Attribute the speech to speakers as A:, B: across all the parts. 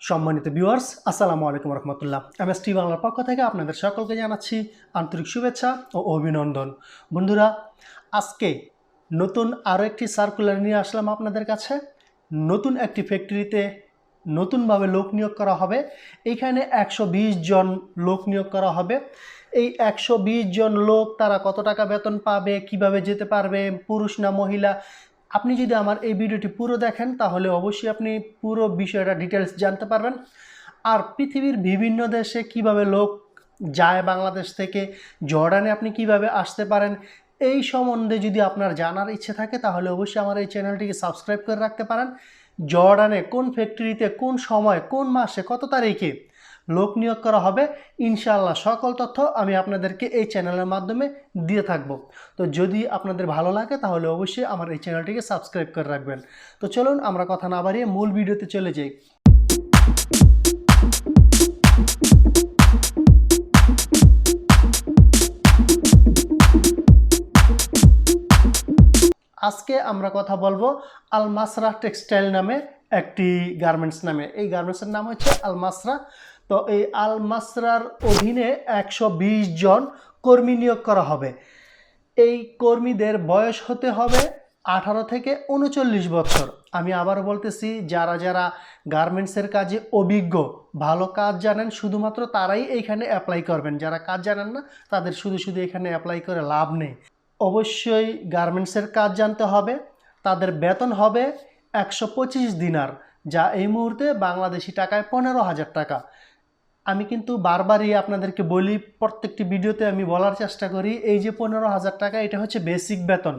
A: সম্মানিত ভিউয়ার্স আসসালামু আলাইকুম রহমতুল্লাহ। এম এস টি বাংলার পক্ষ থেকে আপনাদের সকলকে জানাচ্ছি আন্তরিক শুভেচ্ছা ও অভিনন্দন। বন্ধুরা, আজকে নতুন আরও একটি সার্কুলার নিয়ে আসলাম আপনাদের কাছে। নতুন একটি ফ্যাক্টরিতে নতুনভাবে লোক নিয়োগ করা হবে। এইখানে একশো বিশ জন লোক নিয়োগ করা হবে। এই একশো বিশ জন লোক তারা কত টাকা বেতন পাবে, কীভাবে যেতে পারবে, পুরুষ না মহিলা আপনি যদি আমার এই ভিডিওটি পুরো দেখেন, তাহলে অবশ্যই আপনি পুরো বিষয়টা ডিটেলস জানতে পারবেন। আর পৃথিবীর বিভিন্ন দেশে কীভাবে লোক যায় বাংলাদেশ থেকে, জর্ডানে আপনি কীভাবে আসতে পারেন, এই সম্বন্ধে যদি আপনার জানার ইচ্ছে থাকে, তাহলে অবশ্যই আমার এই চ্যানেলটিকে সাবস্ক্রাইব করে রাখতে পারেন। জর্ডানে কোন ফ্যাক্টরিতে কোন সময়, কোন মাসে, কত তারিখে লোক নিয়োগ করা হবে। ইনশাআল্লাহ সকল তথ্য আমি আপনাদেরকে এই চ্যানেলের মাধ্যমে দিয়ে থাকব। তো যদি আপনাদের ভালো লাগে তাহলে অবশ্যই আমার এই চ্যানেলটিকে সাবস্ক্রাইব করে রাখবেন। তো চলুন আমরা কথা না বাড়িয়ে মূল ভিডিওতে চলে যাই। আজকে আমরা কথা বলব আলমাসরা টেক্সটাইল নামে একটি গার্মেন্টস নামে। এই গার্মেন্টসের নাম হচ্ছে আলমাসরা তো এই আলমাসরার অধীনে একশো বিশ জন কর্মী নিয়োগ করা হবে। এই কর্মীদের বয়স হতে হবে আঠারো থেকে উনচল্লিশ বছর। আমি আবার বলতেছি, যারা যারা গার্মেন্টসের কাজে অভিজ্ঞ, ভালো কাজ জানেন, শুধুমাত্র তারাই এইখানে অ্যাপ্লাই করবেন। যারা কাজ জানেন না, তাদের শুধু শুধু এখানে অ্যাপ্লাই করে লাভ নেই। অবশ্যই গার্মেন্টসের কাজ জানতে হবে। তাদের বেতন হবে একশো পঁচিশ দিনার, যা এই মুহূর্তে বাংলাদেশি টাকায় পনেরো হাজার টাকা। আমি কিন্তু বারবারই আপনাদেরকে বলি, প্রত্যেকটি ভিডিওতে আমি বলার চেষ্টা করি, এই যে পনেরো হাজার টাকা, এটা হচ্ছে বেসিক বেতন।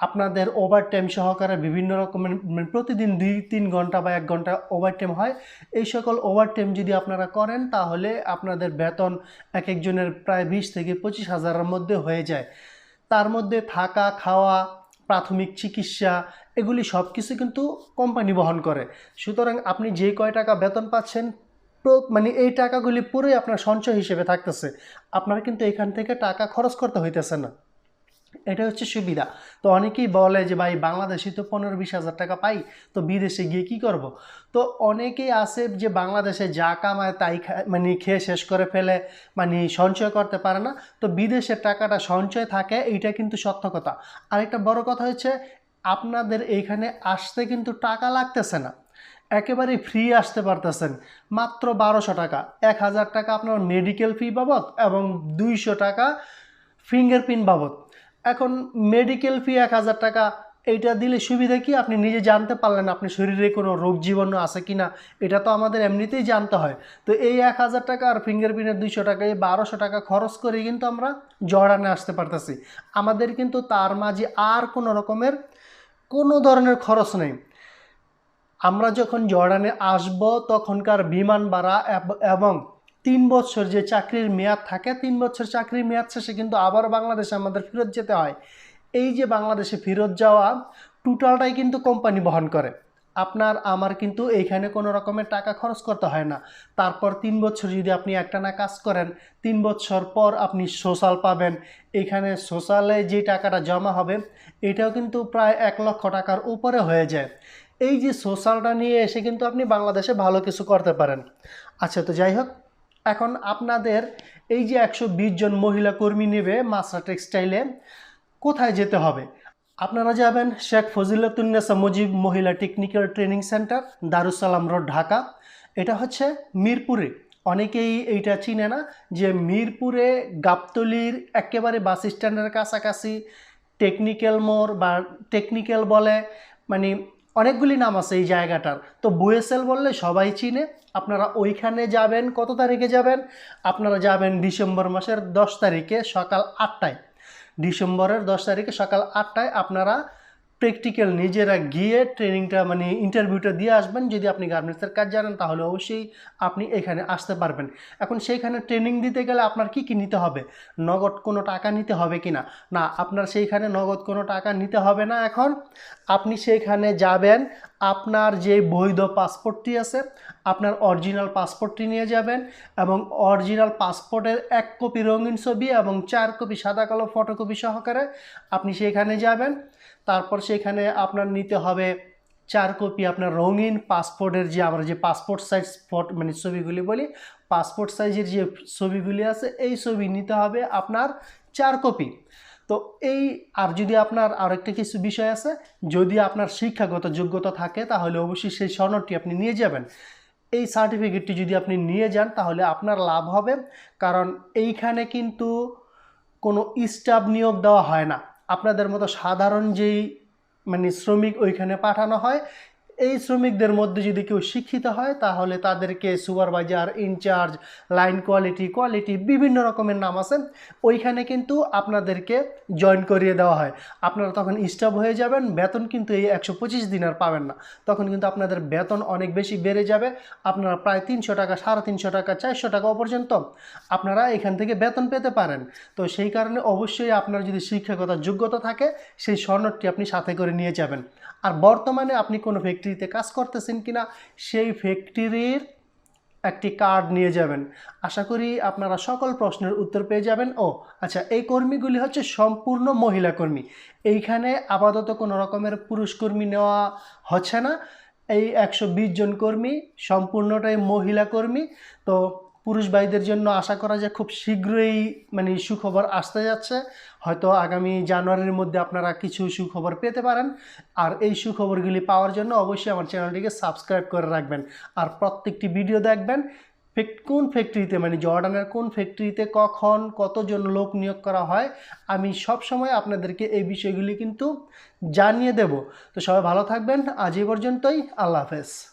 A: আপনাদের ওভার টাইম সহকারে বিভিন্ন রকমের মানে প্রতিদিন দুই, তিন ঘণ্টা বা এক ঘণ্টা ওভার টাইম হয়। এই সকল ওভার টাইম যদি আপনারা করেন, তাহলে আপনাদের বেতন এক একজনের প্রায় বিশ থেকে পঁচিশ হাজারের মধ্যে হয়ে যায়। তার মধ্যে থাকা, খাওয়া, প্রাথমিক চিকিৎসা, এগুলি সব কিছু কিন্তু কোম্পানি বহন করে। সুতরাং আপনি যে কয় টাকা বেতন পাচ্ছেন মানে এই টাকাগুলি পুরোই আপনার সঞ্চয় হিসেবে থাকতেছে। আপনার কিন্তু এখান থেকে টাকা খরচ করতে হইতেছে না। এটা হচ্ছে সুবিধা। তো অনেকেই বলে যে, ভাই, বাংলাদেশে তো পনেরো বিশ হাজার টাকা পাই, তো বিদেশে গিয়ে কি করব? তো অনেকেই আছে যে, বাংলাদেশে যা কামায় তাই মানে খেয়ে শেষ করে ফেলে মানে সঞ্চয় করতে পারে না। তো বিদেশের টাকাটা সঞ্চয় থাকে, এইটা কিন্তু সত্য কথা। আরেকটা বড় কথা হচ্ছে, আপনাদের এইখানে আসতে কিন্তু টাকা লাগতেছে না। একেবারে ফ্রি আসতে পারতেছেন। মাত্র বারোশো টাকা। এক হাজার টাকা আপনার মেডিকেল ফি বাবদ এবং দুইশো টাকা ফিঙ্গারপ্রিন্ট বাবদ। এখন মেডিকেল ফি এক হাজার টাকা, এইটা দিলে সুবিধা কি? আপনি নিজে জানতে পারলেন আপনি শরীরে কোনো রোগ জীবাণু আছে কি না এটা তো আমাদের এমনিতেই জানতে হয়। তো এই এক হাজার টাকা আর ফিঙ্গারপ্রিন্টের দুইশো টাকা, এই বারোশো টাকা খরচ করে কিন্তু আমরা জর্ডানে আসতে পারতেছি। আমাদের কিন্তু তার মাঝে আর কোনো রকমের কোনো ধরনের খরচ নেই। আমরা যখন জর্ডানে আসব, তখনকার বিমান ভাড়া এবং তিন বছর যে চাকরির মেয়াদ থাকে, তিন বছর চাকরির মেয়াদ শেষে কিন্তু আবার বাংলাদেশে আমাদের ফেরত যেতে হয়। এই যে বাংলাদেশে ফেরত যাওয়া, টোটালটাই কিন্তু কোম্পানি বহন করে। আপনার, আমার কিন্তু এইখানে কোনো রকমের টাকা খরচ করতে হয় না। তারপর তিন বছর যদি আপনি একটানা কাজ করেন, তিন বছর পর আপনি সোশ্যাল পাবেন। এখানে সোশ্যালে যে টাকাটা জমা হবে, এটাও কিন্তু প্রায় এক লক্ষ টাকার উপরে হয়ে যায়। এই যে সোশ্যালটা নিয়ে এসে কিন্তু আপনি বাংলাদেশে ভালো কিছু করতে পারেন। আচ্ছা তো যাই হোক, এখন আপনাদের এই যে একশো বিশ জন মহিলা কর্মী নেবে মাসরা টেক্সটাইলে, কোথায় যেতে হবে? আপনারা যাবেন শেখ ফজিলতুন্নেসা মুজিব মহিলা technical training centre, Darussalam road, Dhaka. এটা হচ্ছে মিরপুরে। অনেকেই এইটা চিনে না যে মিরপুরে গাবতলির একেবারে বাস স্ট্যান্ডের কাছাকাছি টেকনিক্যাল মোড় বা টেকনিক্যাল বলে মানে অনেকগুলি নাম আছে এই জায়গাটার। তো বুয়েসেল বললে সবাই চিনে। আপনারা ওইখানে যাবেন, কত তারিখে যাবেন? আপনারা যাবেন ডিসেম্বর মাসের দশ তারিখে সকাল আটটায়। ডিসেম্বরের দশ তারিখে সকাল আটটায় আপনারা প্র্যাকটিক্যাল নিজেরা গিয়ে ট্রেনিংটা মানে ইন্টারভিউটা দিয়ে আসবেন। যদি আপনি গার্মেন্টসের কাজ জানেন, তাহলে অবশ্যই আপনি এখানে আসতে পারবেন। এখন সেইখানে ট্রেনিং দিতে গেলে আপনার কি কি নিতে হবে? নগদ কোনো টাকা নিতে হবে কি না? না, আপনার সেইখানে নগদ কোনো টাকা নিতে হবে না এখন। আপনি সেইখানে যাবেন, আপনার যে বৈধ পাসপোর্টটি আছে, আপনার অরিজিনাল পাসপোর্টটি নিয়ে যাবেন এবং অরিজিনাল পাসপোর্টের এক কপি রঙিন ছবি এবং চার কপি সাদা কালো ফটোকপি সহকারে আপনি সেখানে যাবেন। তারপর সেখানে আপনার নিতে হবে চার কপি আপনার রঙিন পাসপোর্টের যে আমরা যে পাসপোর্ট সাইজ ফট মানে ছবিগুলি বলি, পাসপোর্ট সাইজের যে ছবিগুলি আছে, এই ছবি নিতে হবে আপনার চার কপি। তো এই, আর যদি আপনার আরেকটা কিছু বিষয় আছে, যদি আপনার শিক্ষাগত যোগ্যতা থাকে, তাহলে অবশ্যই সেই সনদটি আপনি নিয়ে যাবেন। এই সার্টিফিকেটটি যদি আপনি নিয়ে যান, তাহলে আপনার লাভ হবে, কারণ এইখানে কিন্তু কোনো স্টাফ নিয়োগ দেওয়া হয় না। আপনাদের মতো সাধারণ যেই মানে শ্রমিক ওইখানে পাঠানো হয়। এই শ্রমিকদের মধ্যে যদি কেউ শিক্ষিত হয়, তাহলে তাদেরকে supervisor, incharge, line quality quality বিভিন্ন রকমের নাম আছে। ওইখানে কিন্তু আপনাদেরকে জয়েন করিয়ে দেওয়া হয়। আপনারা তখন স্টাফ হয়ে যাবেন, বেতন কিন্তু এই একশো পঁচিশ দিন আর পাবেন না। তখন কিন্তু আপনাদের বেতন অনেক বেশি বেড়ে যাবে। আপনারা প্রায় তিনশো টাকা, সাড়ে তিনশো টাকা, চারশো টাকা পর্যন্ত আপনারা এখান থেকে বেতন পেতে পারেন। তো সেই কারণে অবশ্যই আপনার যদি শিক্ষাগত যোগ্যতা থাকে, সেই সনদটি আপনি সাথে করে নিয়ে যাবেন। আর বর্তমানে আপনি কোনো ফ্যাক্টরিতে কাজ করতেছেন কিনা, সেই ফ্যাক্টরির একটি কার্ড নিয়ে যাবেন। আশা করি আপনারা সকল প্রশ্নের উত্তর পেয়ে যাবেন। ও আচ্ছা এই কর্মীগুলি হচ্ছে সম্পূর্ণ মহিলা কর্মী। এইখানে আপাতত কোনো রকমের পুরুষ কর্মী নেওয়া হচ্ছে না। এই একশো বিশ জন কর্মী, সম্পূর্ণটাই মহিলা কর্মী। তো পুরুষ ভাইদের জন্য আশা করা যায় খুব শীঘ্রই মানে সুখবর আসতে যাচ্ছে। হয়তো আগামী জানুয়ারির মধ্যে আপনারা কিছু সুখবর পেতে পারেন। আর এই সুখবরগুলি পাওয়ার জন্য অবশ্যই আমার চ্যানেলটিকে সাবস্ক্রাইব করে রাখবেন। আর প্রত্যেকটি ভিডিও দেখবেন কোন ফ্যাক্টরিতে মানে জর্ডানের কোন ফ্যাক্টরিতে কখন কতজন লোক নিয়োগ করা হয়, আমি সব সময় আপনাদেরকে এই বিষয়গুলি কিন্তু জানিয়ে দেব। তো সবাই ভালো থাকবেন। আজ এই পর্যন্তই। আল্লাহ হাফেজ।